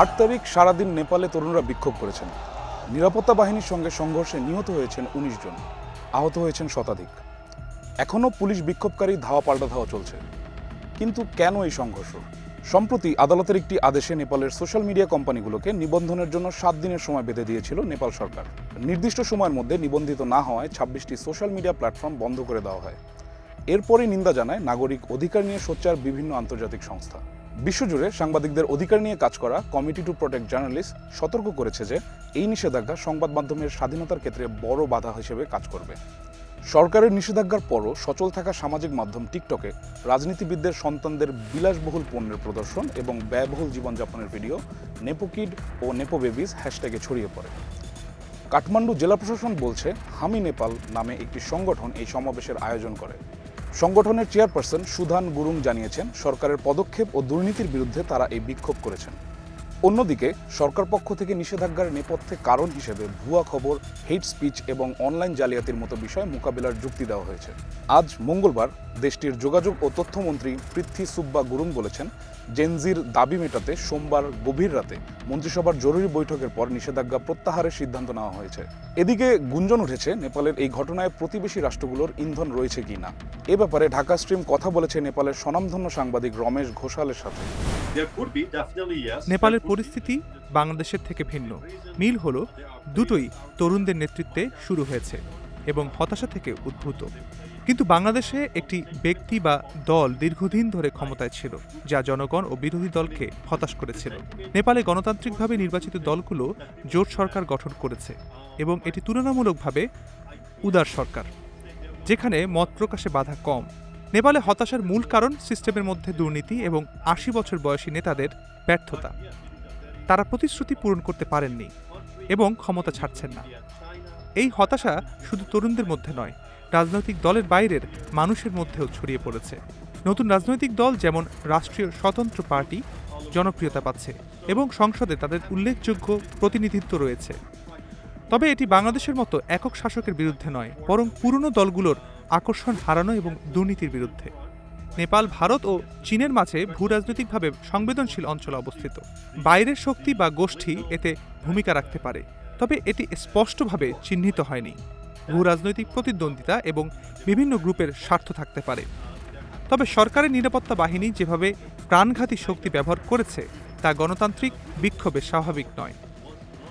আট তারিখ সারাদিন নেপালে তরুণরা বিক্ষোভ করেছেন। নিরাপত্তা বাহিনীর সঙ্গে সংঘর্ষে নিহত হয়েছেন উনিশ জন। আহত হয়েছেন শতাধিক। এখনও পুলিশ বিক্ষোভকারী ধাওয়া পাল্টা ধাওয়া চলছে। কিন্তু কেন এই সংঘর্ষ? সম্প্রতি আদালতের একটি আদেশে নেপালের সোশ্যাল মিডিয়া কোম্পানিগুলোকে নিবন্ধনের জন্য সাত দিনের সময় বেঁধে দিয়েছিল নেপাল সরকার। নির্দিষ্ট সময়ের মধ্যে নিবন্ধিত না হওয়ায় ছাব্বিশটি সোশ্যাল মিডিয়া প্ল্যাটফর্ম বন্ধ করে দেওয়া হয়। এরপরই নিন্দা জানায় নাগরিক অধিকার নিয়ে সোচ্চার বিভিন্ন আন্তর্জাতিক সংস্থা। বিশ্বজুড়ে সাংবাদিকদের অধিকার নিয়ে কাজ করা কমিটি টু প্রোটেক্ট জার্নালিস্ট সতর্ক করেছে যে এই নিষেধাজ্ঞা সংবাদ মাধ্যমের স্বাধীনতার ক্ষেত্রে বড় বাধা হিসেবে কাজ করবে। সরকারের নিষেধাজ্ঞার পরও সচল থাকা সামাজিক মাধ্যম টিকটকে রাজনীতিবিদদের সন্তানদের বিলাসবহুল পণ্যের প্রদর্শন এবং ব্যয়বহুল জীবনযাপনের ভিডিও নেপোকিড ও নেপো বেবিজ হ্যাশট্যাগে ছড়িয়ে পড়ে। কাঠমান্ডু জেলা প্রশাসন বলছে, হামি নেপাল নামে একটি সংগঠন এই সমাবেশের আয়োজন করে। সংগঠনের চেয়ারপারসন সুধান গুরুং জানিয়েছেন সরকারের পদক্ষেপ ও দুর্নীতির বিরুদ্ধে তারা এই বিক্ষোভ করেছেন। অন্যদিকে, সরকার পক্ষ থেকে নিষেধাজ্ঞার নেপথ্যে কারণ হিসেবে ভুয়া খবর, হেট স্পিচ এবং অনলাইন জালিয়াতির মতো বিষয় মোকাবিলার যুক্তি দেওয়া হয়েছে। আজ মঙ্গলবার দেশটির যোগাযোগ ও তথ্যমন্ত্রী পৃথ্বী সুব্বা গুরুং বলেছেন জেনজির দাবি মেটাতে সোমবার গভীর রাতে মন্ত্রিসভার জরুরি বৈঠকের পর নিষেধাজ্ঞা প্রত্যাহারের সিদ্ধান্ত নেওয়া হয়েছে। এদিকে গুঞ্জন উঠেছে, নেপালের এই ঘটনায় প্রতিবেশী রাষ্ট্রগুলোর ইন্ধন রয়েছে কি না এ ব্যাপারে ঢাকা স্ট্রিম কথা বলেছে নেপালের স্বনামধন্য সাংবাদিক রমেশ ঘোষালের সাথে। নেপালের পরিস্থিতি বাংলাদেশের থেকে ভিন্ন। মিল হল দুটোই তরুণদের নেতৃত্বে শুরু হয়েছে এবং হতাশা থেকে উদ্ভূত। কিন্তু বাংলাদেশে একটি ব্যক্তি বা দল দীর্ঘদিন ধরে ক্ষমতায় ছিল যা জনগণ ও বিরোধী দলকে হতাশ করেছিল। নেপালে গণতান্ত্রিকভাবে নির্বাচিত দলগুলো জোট সরকার গঠন করেছে এবং এটি তুলনামূলকভাবে উদার সরকার যেখানে মত প্রকাশে বাধা কম নেপালে হতাশার মূল কারণ সিস্টেমের মধ্যে দুর্নীতি এবং আশি বছর বয়সী নেতাদের ব্যর্থতা। তারা প্রতিশ্রুতি পূরণ করতে পারেননি এবং ক্ষমতা ছাড়ছেন না। এই হতাশা শুধু তরুণদের মধ্যে নয়, রাজনৈতিক দলের বাইরের মানুষের মধ্যেও ছড়িয়ে পড়েছে। নতুন রাজনৈতিক দল যেমন রাষ্ট্রীয় স্বতন্ত্র পার্টি জনপ্রিয়তা পাচ্ছে এবং সংসদে তাদের উল্লেখযোগ্য প্রতিনিধিত্ব রয়েছে। তবে এটি বাংলাদেশের মতো একক শাসকের বিরুদ্ধে নয়, বরং পুরনো দলগুলোর আকর্ষণ হারানো এবং দুর্নীতির বিরুদ্ধে। নেপাল, ভারত ও চীনের মাঝে ভূ রাজনৈতিকভাবে সংবেদনশীল অঞ্চলে অবস্থিত। বাইরের শক্তি বা গোষ্ঠী এতে ভূমিকা রাখতে পারে, তবে এটি স্পষ্টভাবে চিহ্নিত হয়নি। ভূ রাজনৈতিক প্রতিদ্বন্দ্বিতা এবং বিভিন্ন গ্রুপের স্বার্থ থাকতে পারে। তবে সরকারের নিরাপত্তা বাহিনী যেভাবে প্রাণঘাতী শক্তি ব্যবহার করেছে, তা গণতান্ত্রিক বিক্ষোভে স্বাভাবিক নয়।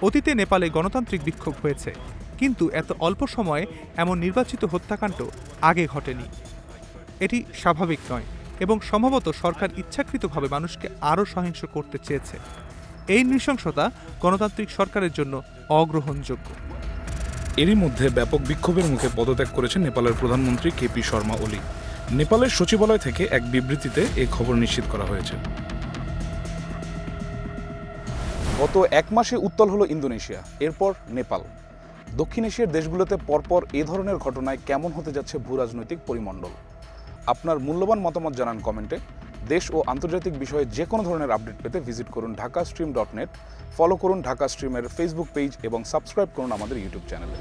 অতীতে নেপালে গণতান্ত্রিক বিক্ষোভ হয়েছে, কিন্তু এত অল্প সময়ে এমন নির্বাচিত হত্যাকাণ্ড আগে ঘটেনি। এটি স্বাভাবিক নয় এবং সম্ভবত সরকার ইচ্ছাকৃতভাবে মানুষকে আরও সহিংস করতে চেয়েছে। এই নৃশংসতা গণতান্ত্রিক সরকারের জন্য অগ্রহণযোগ্য। এরই মধ্যে ব্যাপক বিক্ষোভের মুখে পদত্যাগ করেছেন নেপালের প্রধানমন্ত্রী কেপি শর্মা ওলি। নেপালের সচিবালয় থেকে এক বিবৃতিতে এই খবর নিশ্চিত করা হয়েছে। গত এক মাসে উত্তল হলো ইন্দোনেশিয়া, এরপর নেপাল। দক্ষিণ এশিয়ার দেশগুলোতে পরপর এ ধরনের ঘটনায় কেমন হতে যাচ্ছে ভূরাজনৈতিক পরিমণ্ডল? আপনার মূল্যবান মতামত জানান কমেন্টে। দেশ ও আন্তর্জাতিক বিষয়ে যে কোনো ধরনের আপডেট পেতে ভিজিট করুন Dhaka stream dot net, follow করুন ঢাকা স্ট্রিমের ফেসবুক পেজ এবং সাবস্ক্রাইব করুন আমাদের ইউটিউব চ্যানেলে।